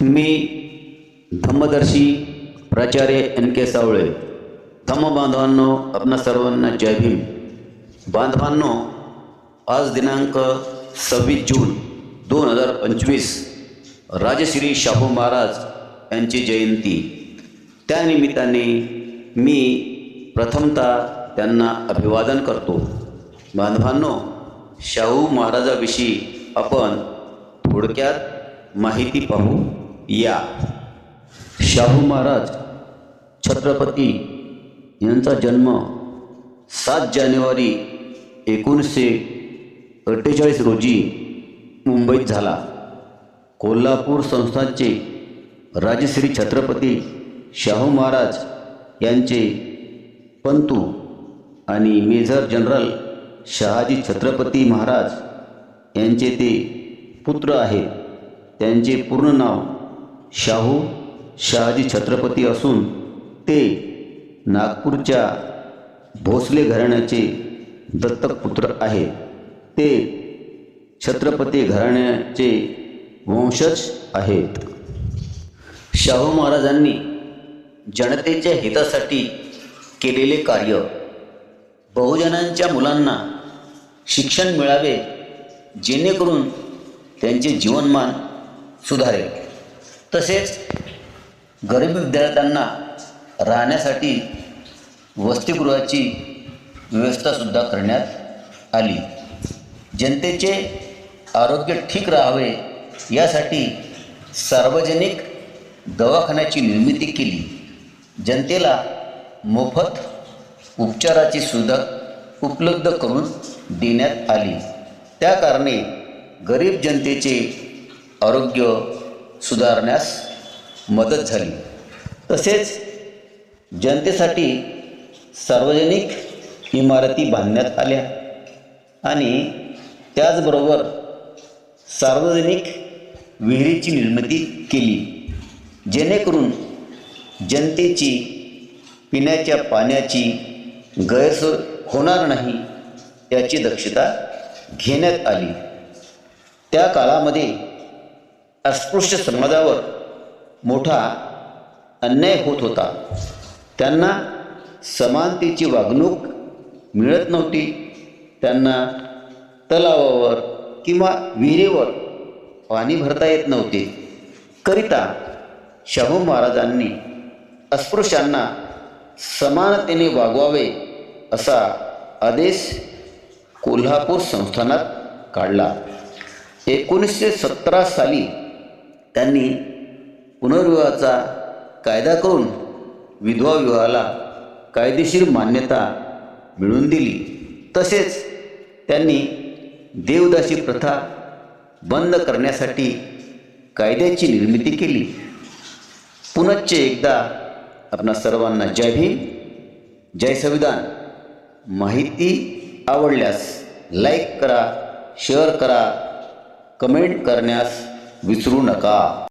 मी धम्मदर्शी प्राचार्य एन के सावळे. धम्म बांधवांनो आपणा सर्वांना जय भीम. बांधवांनो आज दिनांक सव्वीस जून दोन हजार पंचवीस राजश्री शाहू महाराज यांची जयंती. त्यानिमित्ताने मी प्रथमतः त्यांना अभिवादन करतो. बांधवांनो शाहू महाराजाविषयी आपण थोडक्यात माहिती पाहू. या. शाहू महाराज छत्रपती यांचा जन्म सात जानेवारी एकोणीसशे अठ्ठेचाळीस रोजी मुंबईत झाला. कोल्हापूर संस्थानचे राजश्री छत्रपती शाहू महाराज यांचे पंतू आणि मेजर जनरल शहाजी छत्रपती महाराज यांचे ते पुत्र आहेत त्यांचे पूर्ण नाव शाहू शहाजी छत्रपती असून ते नागपूरच्या भोसले घराण्याचे दत्तक पुत्र आहे. ते छत्रपती घराण्याचे वंशज आहेत. शाहू महाराजांनी जनतेच्या हितासाठी केलेले कार्य बहुजनांच्या मुलांना शिक्षण मिळावे जेणेकरून त्यांचे जीवनमान सुधारेल. तसेच गरीब विद्यार्थ्यांना राहण्यासाठी वसतिगृहाची व्यवस्थासुद्धा करण्यात आली. जनतेचे आरोग्य ठीक राहावे यासाठी सार्वजनिक दवाखान्याची निर्मिती केली. जनतेला मोफत उपचाराची सुविधा उपलब्ध करून देण्यात आली. त्या कारणे गरीब जनतेचे आरोग्य सुधारण्यास मदत झाली. तसेच जनतेसाठी सार्वजनिक इमारती बांधण्यात आल्या आणि त्याचबरोबर सार्वजनिक विहिरीची निर्मिती केली जेणेकरून जनतेची पिण्याच्या पाण्याची गैरसोय होणार नाही याची दक्षता घेण्यात आली. त्या काळामध्ये अस्पृश्य समाजावर मोठा अन्याय होत होता. त्यांना समानतेची वागणूक मिळत नव्हती. त्यांना तलावावर किंवा विहिरीवर पाणी भरता येत नव्हते. करिता शाहू महाराजांनी अस्पृश्यांना समानतेने वागवावे असा आदेश कोल्हापूर संस्थानात काढला. एकोणीसशे सतरा साली त्यांनी पुनर्विवाहाचा कायदा करून विधवा विवाहाला कायदेशीर मान्यता मिळवून दिली. तसेच त्यांनी देवदासी प्रथा बंद करण्यासाठी कायद्याची निर्मिती केली. पुनच्च एकदा आपणा सर्वांना जय भीम जय संविधान. माहिती आवडल्यास लाईक करा शेअर करा कमेंट करण्यास विसरू नका.